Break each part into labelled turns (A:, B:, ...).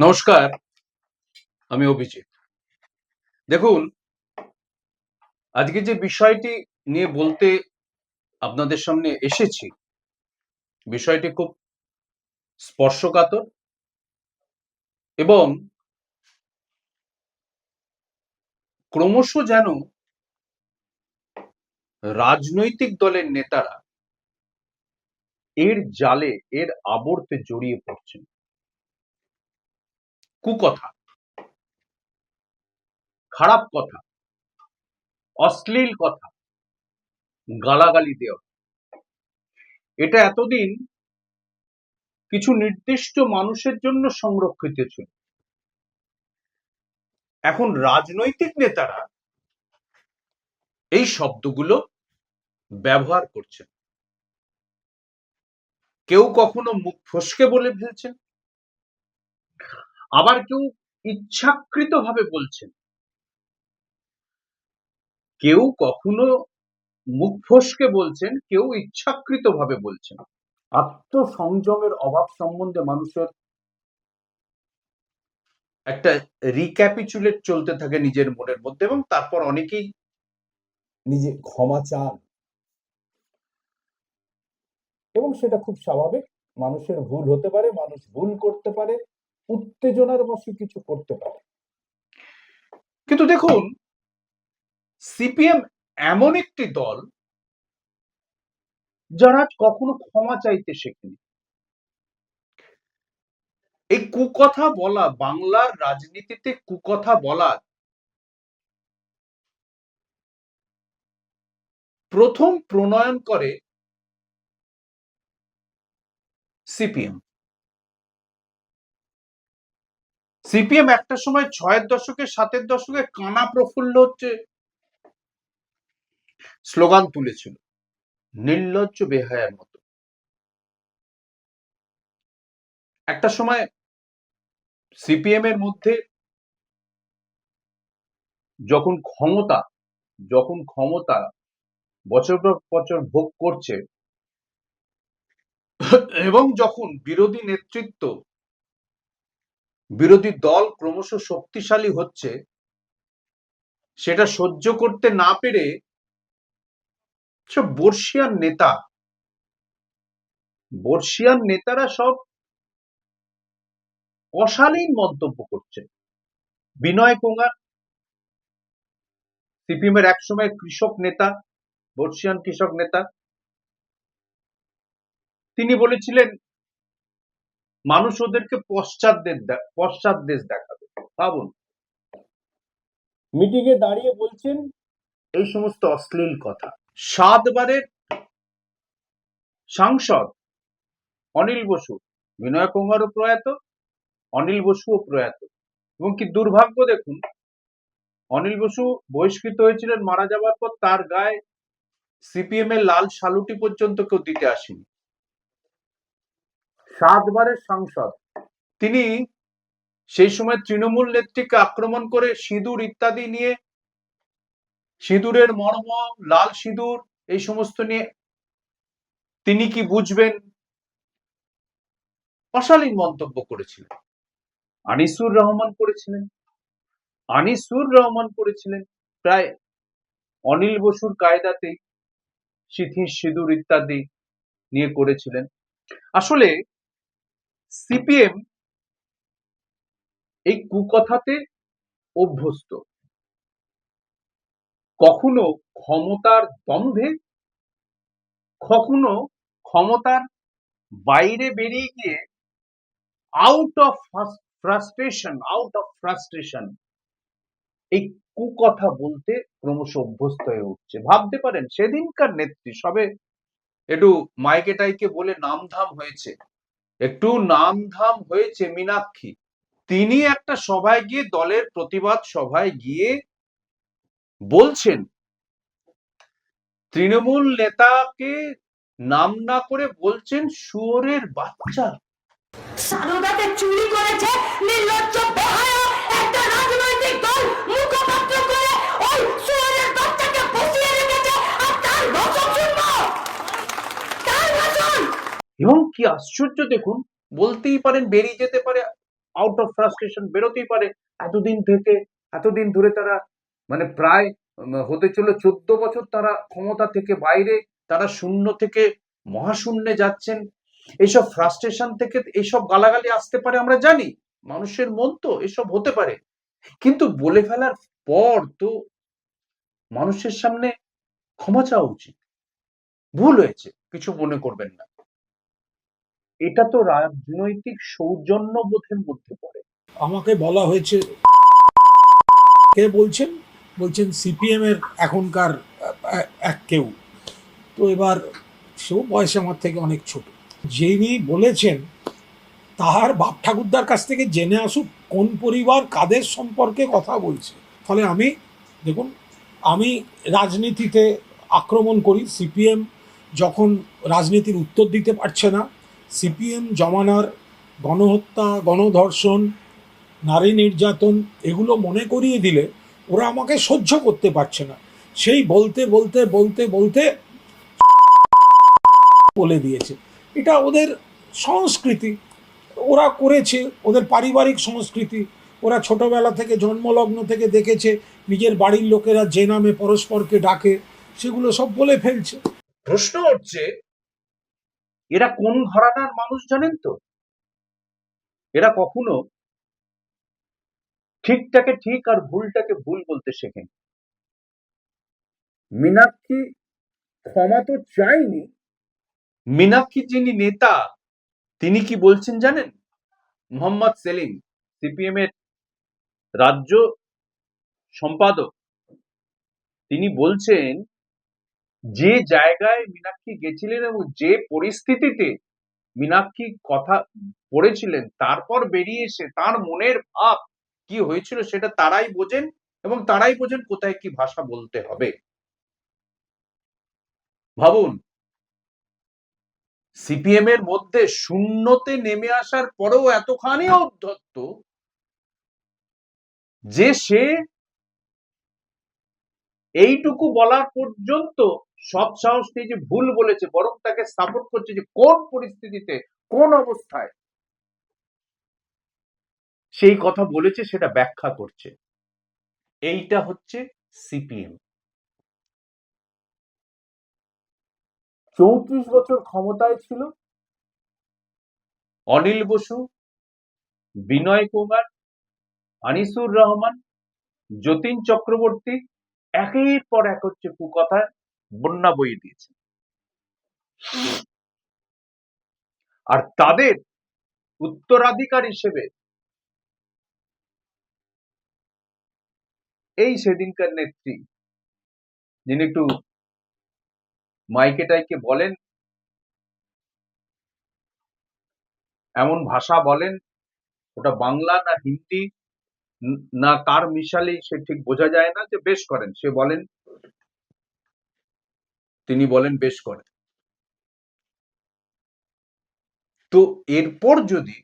A: নমস্কার, আমি অভিজিৎ। দেখুন, আজকে যে বিষয়টি নিয়ে বলতে আপনাদের সামনে এসেছি, বিষয়টি খুব স্পর্শকাতর এবং ক্রমশ যেন রাজনৈতিক দলের নেতারা এর জালে, এর আবর্তে জড়িয়ে পড়ছেন। কুকথা, খারাপ কথা, অশ্লীল কথা, গালাগালি দেওয়া। এটা এতদিন কিছু নির্দিষ্ট মানুষের জন্য সংরক্ষিত ছিল। এখন রাজনৈতিক নেতারা এই শব্দগুলো ব্যবহার করছেন। কেউ কখনো মুখ ফসকে বলে ফেলছেন। আবার কেউ ইচ্ছাকৃত ভাবে বলছেন। কেউ কখনো মুখ ফসকে বলছেন, কেউ ইচ্ছাকৃত ভাবে বলছেন। আত্মসংযমের অভাব সম্বন্ধে মানুষের একটা রিক্যাপিচুলেট চলতে থাকে নিজের মনের মধ্যে এবং তারপর অনেকেই
B: নিজে ক্ষমা চান। এবং সেটা খুব স্বাভাবিক। মানুষের ভুল হতে পারে, মানুষ ভুল করতে পারে। উত্তেজনার বশে কিছু করতে পারে।
A: কিন্তু দেখুন, সিপিএম এমন একটি দল যারা কখনো ক্ষমা চাইতে শেখেনি। এই কুকথা বলা, বাংলার রাজনীতিতে কুকথা বলা প্রথম প্রণয়ন করে সিপিএম। সিপিএম একটা সময় ছয়ের দশকে, সাতের দশকে কানা প্রফুল্ল হচ্ছে। স্লোগান তুলেছিল, নির্লজ্জ বেহায়ার মতো। একটা সময় সিপিএম এর মধ্যে যখন ক্ষমতা যখন ক্ষমতা বছর পর বছর ভোগ করছে, এবং যখন বিরোধী নেতৃত্ব বিরোধী দল ক্রমশ শক্তিশালী হচ্ছে, সেটা সহ্য করতে না পেরে সব বর্ষিয়ান নেতা, বর্ষিয়ান নেতারা সব অশালীন মন্তব্য করছে। বিনয় কুমার সিপিএম এর একসময় কৃষক নেতা, বর্ষিয়ান কৃষক নেতা, তিনি বলেছিলেন মানুষ ওদেরকে পশ্চাৎ পশ্চাৎ দেশ দেখাবে। ভাবুন
B: মিটিং এ দাঁড়িয়ে বলছেন
A: এই সমস্ত অশ্লীল কথা। সাতবারের সাংসদ অনিল বসু বিনয় কুমারও প্রয়াত অনিল বসুও প্রয়াত। এবং কি দুর্ভাগ্য দেখুন অনিল বসু বহিষ্কৃত হয়েছিলেন মারা যাওয়ার পর তার গায়ে সিপিএম এর লাল সালুটি পর্যন্ত কেউ দিতে আসেনি। সাতবারের সাংসদ। তিনি সেই সময় তৃণমূল নেত্রীকে আক্রমণ করে সিঁদুর ইত্যাদি নিয়ে, সিঁদুরের মর্ম, লাল সিঁদুর, এই সমস্ত নিয়ে তিনি কি বুঝবেন? অশালীন মন্তব্য করেছিলেন। আনিসুর রহমান করেছিলেন। আনিসুর রহমান করেছিলেন। প্রায় অনিল বসুর কায়দাতেই সিথি সিঁদুর ইত্যাদি নিয়ে করেছিলেন। আসলে সিপিএম এই কুকথাতে অভ্যস্ত। কখনো ক্ষমতার দম্ভে কখনো ক্ষমতার বাইরে বেরিয়ে গিয়ে out of frustration out of frustration এই কুকথা বলতে ক্রমশ অভ্যস্ত হয়ে উঠছে। ভাবতে পারেন, সেদিনকার নেত্রী, সবে একটু মাইকে টাইকে বলে নামধাম হয়েছে। একটু নামধাম হয়েছে মীনাক্ষী। তিনি একটা সভায় গিয়ে, দলের প্রতিবাদ সভায় গিয়ে বলছেন, তৃণমূল নেতাকে নাম না করে বলছেন শুয়োরের বাচ্চা।
C: চুরি
A: কি আশ্চর্য দেখুন, বলতেই পারেন বেরিয়ে যেতে পারে আউট অফ ফ্রাস্ট্রেশন বেরোতেই পারে। এতদিন থেকে, এতদিন ধরে তারা মানে প্রায় হতে চলো চোদ্দ বছর তারা ক্ষমতা থেকে বাইরে, তারা শূন্য থেকে মহাশূন্যে যাচ্ছেন। এইসব ফ্রাস্ট্রেশন থেকে এইসব গালাগালি আসতে পারে আমরা জানি, মানুষের মন তো এসব হতে পারে। কিন্তু বলে ফেলার পর তো মানুষের সামনে ক্ষমা চাওয়া উচিত। ভুল হয়েছে, কিছু মনে করবেন না। এটা তো রাজনৈতিক সৌজন্যবোধের মধ্যে পড়ে।
D: আমাকে বলা হয়েছে, কে বলছেন? বলছেন সিপিএম এর এখনকার এক কেউ। তো এবার সেও বয়সে আমার থেকে অনেক ছোট। যিনি বলেছেন, তাহার বাপ ঠাকুরদার কাছ থেকে জেনে আসুক কোন পরিবার কাদের সম্পর্কে কথা বলছে। ফলে আমি, দেখুন, আমি রাজনীতিতে আক্রমণ করি সিপিএম যখন রাজনীতির উত্তর দিতে পারছে না সিপিএম, জমানার গণহত্যা, গণধর্ষণ, নারী নির্যাতন, এগুলো মনে করিয়ে দিলে ওরা আমাকে সহ্য করতে পারছে না। সেই বলতে বলতে বলতে বলতে বলে দিয়েছে। এটা ওদের সংস্কৃতি। ওরা করেছে, ওদের পারিবারিক সংস্কৃতি। ওরা ছোটবেলা থেকে, জন্মলগ্ন থেকে দেখেছে, নিজের বাড়ির লোকেরা যে নামে পরস্পরকে ডাকে, সেগুলো সব বলে ফেলছে।
A: প্রশ্ন হচ্ছে এরা কোন ঘরানার মানুষ জানেন তো? এরা কখনো ঠিকটাকে ঠিক আর ভুলটাকে ভুল বলতে শেখেন মীনাক্ষী ক্ষমা তো চাইনি মীনাক্ষী যিনি নেতা তিনি কি বলছেন জানেন? মোহাম্মদ সেলিম সিপিএম এর রাজ্য সম্পাদক তিনি বলছেন যে জায়গায় মীনাক্ষী গেছিলেন এবং যে পরিস্থিতিতে মীনাক্ষী কথা পড়েছিলেন, তারপর বেরিয়ে এসে তার মনের ভাব কি হয়েছিল সেটা তারাই বোঝেন এবং তারাই বোঝেন কোথায় কি ভাষা বলতে হবে। ভাবুন, সিপিএম এর মধ্যে শূন্যতে নেমে আসার পরেও এতখানি অধ্যত্ত যে সে এইটুকু বলার পর্যন্ত সৎ সাহস নিয়ে যে ভুল বলেছে বরং তাকে সাপোর্ট করছে যে কোন পরিস্থিতিতে কোন অবস্থায় সেই কথা বলেছে সেটা ব্যাখ্যা করছে। এইটা হচ্ছে সিপিএম। চৌত্রিশ বছর ক্ষমতায় ছিল। অনিল বসু বিনয় কুমার আনিসুর রহমান যতীন চক্রবর্তী একের পর এক হচ্ছে কুকথায় বন্যা বইয়ে দিয়েছে। আর তাদের উত্তরাধিকার হিসেবে এই সেদিনকার নেত্রী, যিনি একটু মাইকে টাইকে বলেন, এমন ভাষা বলেন, ওটা বাংলা না হিন্দি ন- কার মিশালেই সে ঠিক বোঝা যায় না যে বেশ করেন। সে বলেন, তিনি বলেন বেশ করেন। তো এরপর যদি,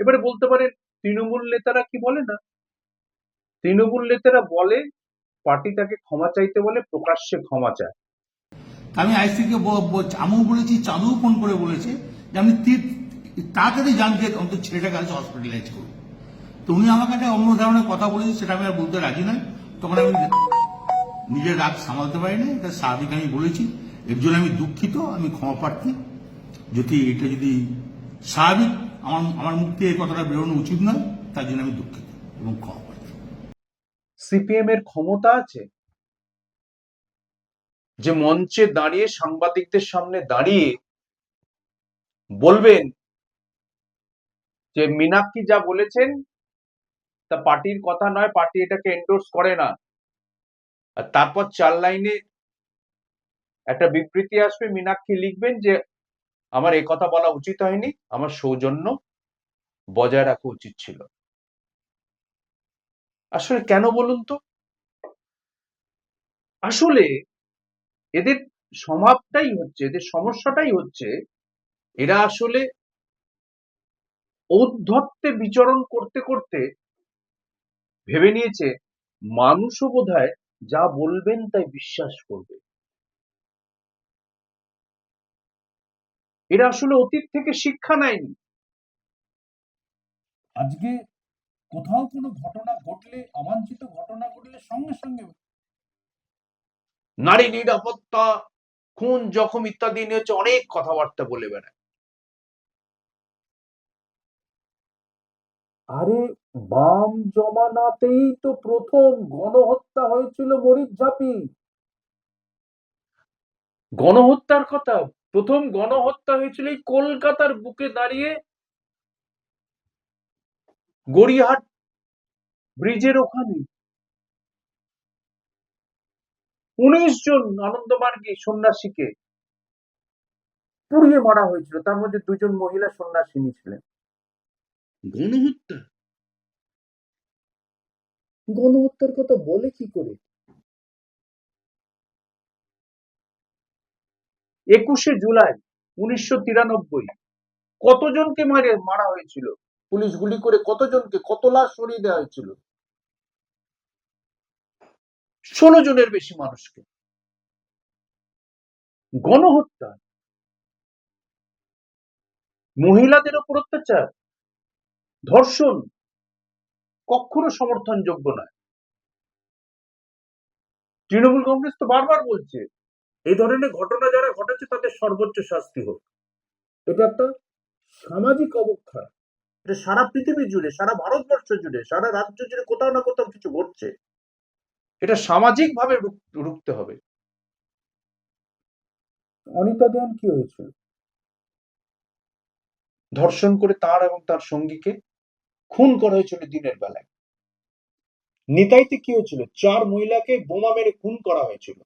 A: এবারে বলতে পারেন, তৃণমূল নেতারা কি বলে না? তৃণমূল নেতারা বলে, পার্টি তাকে ক্ষমা চাইতে বলে, প্রকাশ্যে ক্ষমা চায়।
E: আমি আইসিকে আমিও বলেছি চাঁদুও ফোন করে বলেছে যে আমি তাড়াতাড়ি জানতে অন্তত ছেলেটাকে আজ হসপিটালাইজ করব তো উনি আমাকে একটা অন্য ধরনের কথা বলেছে, সেটা আমি আর বলতে রাজি নয় তখন আমি নিজের রাগ সামালতে পারিনি, এটা স্বাভাবিক আমি বলেছি। এর জন্য আমি দুঃখিত, আমি ক্ষমা প্রার্থী। যদি এটা যদি স্বাভাবিক, আমার আমার থেকে এই কথাটা বেরোনো উচিত নয়, তার জন্য আমি দুঃখিত এবং ক্ষমা প্রার্থী।
A: সিপিএম এর ক্ষমতা আছে? যে মঞ্চে দাঁড়িয়ে সাংবাদিকদের সামনে দাঁড়িয়ে বলবেন যে, মীনাক্ষী যা বলেছেন তা পার্টির কথা নয়, পার্টি এটাকে এন্ডোর্স করে না। আর তারপর চার লাইনে একটা বিবৃতি আসবে, মীনাক্ষী লিখবেন যে, আমার এ কথা বলা উচিত হয়নি, আমার সৌজন্য বজায় রাখা উচিত ছিল। আসলে কেন বলুন তো? আসলে এদের স্বভাবটাই হচ্ছে, এদের সমস্যাটাই হচ্ছে, এরা আসলে ঔদ্ধত্যে বিচরণ করতে করতে ভেবে নিয়েছে মানুষও বোধহয় যা বলবেন তাই বিশ্বাস করবে। এরা আসলে অতীত থেকে শিক্ষা নেয়নি। আজকে
B: কোথাও কোনো ঘটনা ঘটলে অবাঞ্ছিত ঘটনা ঘটলে সঙ্গে সঙ্গে
A: নারী নিরাপত্তা খুন জখম ইত্যাদি নিয়ে হচ্ছে অনেক কথাবার্তা বলে বেড়ায়।
B: আরে, বাম জমানাতেই তো প্রথম গণহত্যা হয়েছিল মরিচঝাপি
A: গণহত্যার কথা? প্রথম গণহত্যা হয়েছিল এই কলকাতার বুকে দাঁড়িয়ে গড়িয়াহাট ব্রিজের ওখানে। উনিশ জন আনন্দমার্গী সন্ন্যাসীকে পুড়িয়ে মারা হয়েছিল। তার মধ্যে দুজন মহিলা সন্ন্যাসিনী ছিলেন। গণহত্যা।
B: গণহত্যার কথা বলে কি করে?
A: একুশে জুলাই উনিশশো তিরানব্বই কতজনকে মারে মারা হয়েছিল? পুলিশ গুলি করে কতজনকে কত লাশ সরিয়ে দেওয়া হয়েছিল? ষোলো জনের বেশি মানুষকে। গণহত্যা। মহিলাদের ওপর অত্যাচার। ধর্ষণ কখনো সমর্থনযোগ্য নয়। তৃণমূল কংগ্রেস তো বারবার বলছে, এই ধরনের ঘটনা যারা ঘটেছে তাদের সর্বোচ্চ শাস্তি হোক।
B: এটা একটা সামাজিক অবক্ষয়।
A: এটা সারা পৃথিবী জুড়ে, সারা ভারতবর্ষ জুড়ে, সারা রাজ্য জুড়ে কোথাও না কোথাও কিছু ঘটছে। এটা সামাজিক ভাবে রুখতে হবে।
B: অনিতা দেওয়ান কি হয়েছিল
A: ধর্ষণ করে তার এবং তার সঙ্গীকে খুন করা হয়েছিল দিনের বেলায়। নিতাইতে কি হয়েছিল? চার মহিলাকে বোমা মেরে খুন করা হয়েছিল।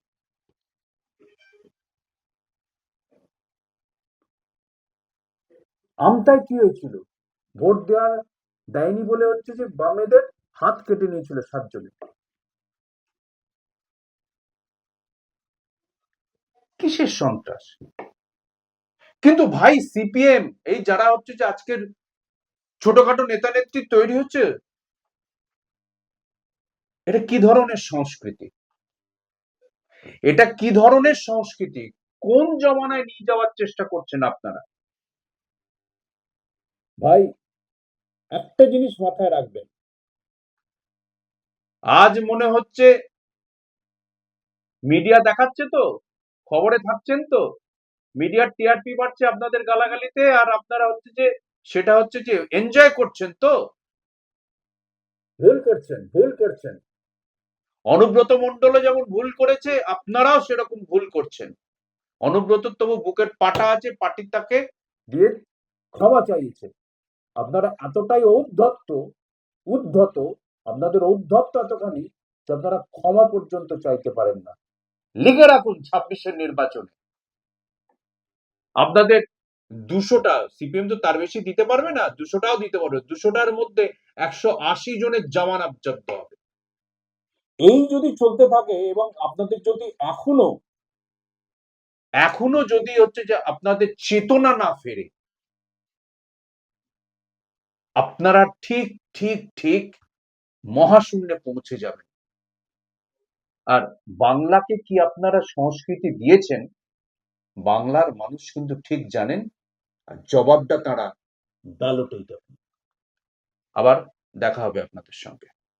B: আমতায় কি হয়েছিল? ভোট দেওয়ার দেয়নি বলে হচ্ছে যে বামেদের হাত কেটে নিয়েছিল সাতজনে
A: কিসের সন্ত্রাস? কিন্তু ভাই, সিপিএম, এই যারা হচ্ছে যে আজকের ছোটখাটো নেতা নেত্রী তৈরি হচ্ছে? এটা কি ধরনের সংস্কৃতি? এটা কি ধরনের সংস্কৃতি? কোন জমানায় নিয়ে যাওয়ার চেষ্টা করছেন আপনারা?
B: ভাই একটা জিনিস মাথায় রাখবেন।
A: আজ মনে হচ্ছে মিডিয়া দেখাচ্ছে তো খবরে থাকছেন তো। মিডিয়ার টিআরপি বাড়ছে আপনাদের গালাগালিতে আর আপনারা হচ্ছে যে সেটা হচ্ছে যে এনজয় করছেন তো?
B: ভুল করছেন ভুল করছেন।
A: অনুব্রত মন্ডলও যেমন ভুল করেছে আপনারাও সেরকম ভুল করছেন। অনুব্রত তবু বুকের পাটা আছে পাটির তাকে
B: দিয়ে ক্ষমা চাইছে। আপনারা এতটাই ঔদ্ধত্য উদ্ধত আপনাদের ঔদ্ধত্য এতখানি যে আপনারা ক্ষমা পর্যন্ত চাইতে পারেন না।
A: লিখে রাখুন ছাব্বিশের নির্বাচনে। আপনাদের দুশোটা সিপিএম তো তার বেশি দিতে পারবে না দুশোটাও দিতে পারবে। দুশোটার মধ্যে একশো আশি জনের জামানত জব্দ হবে।
B: এই যদি চলতে থাকে এবং আপনাদের যদি এখনও
A: এখনও যদি হচ্ছে যে আপনাদের চেতনা না ফেরে আপনারা ঠিক ঠিক ঠিক মহাশূন্যে পৌঁছে যাবেন। আর বাংলাকে কি আপনারা সংস্কৃতি দিয়েছেন? বাংলার মানুষ কিন্তু ঠিক জানেন, আর জবাবটা তারা ব্যালটেই দেবেন। আবার দেখা হবে আপনাদের সঙ্গে।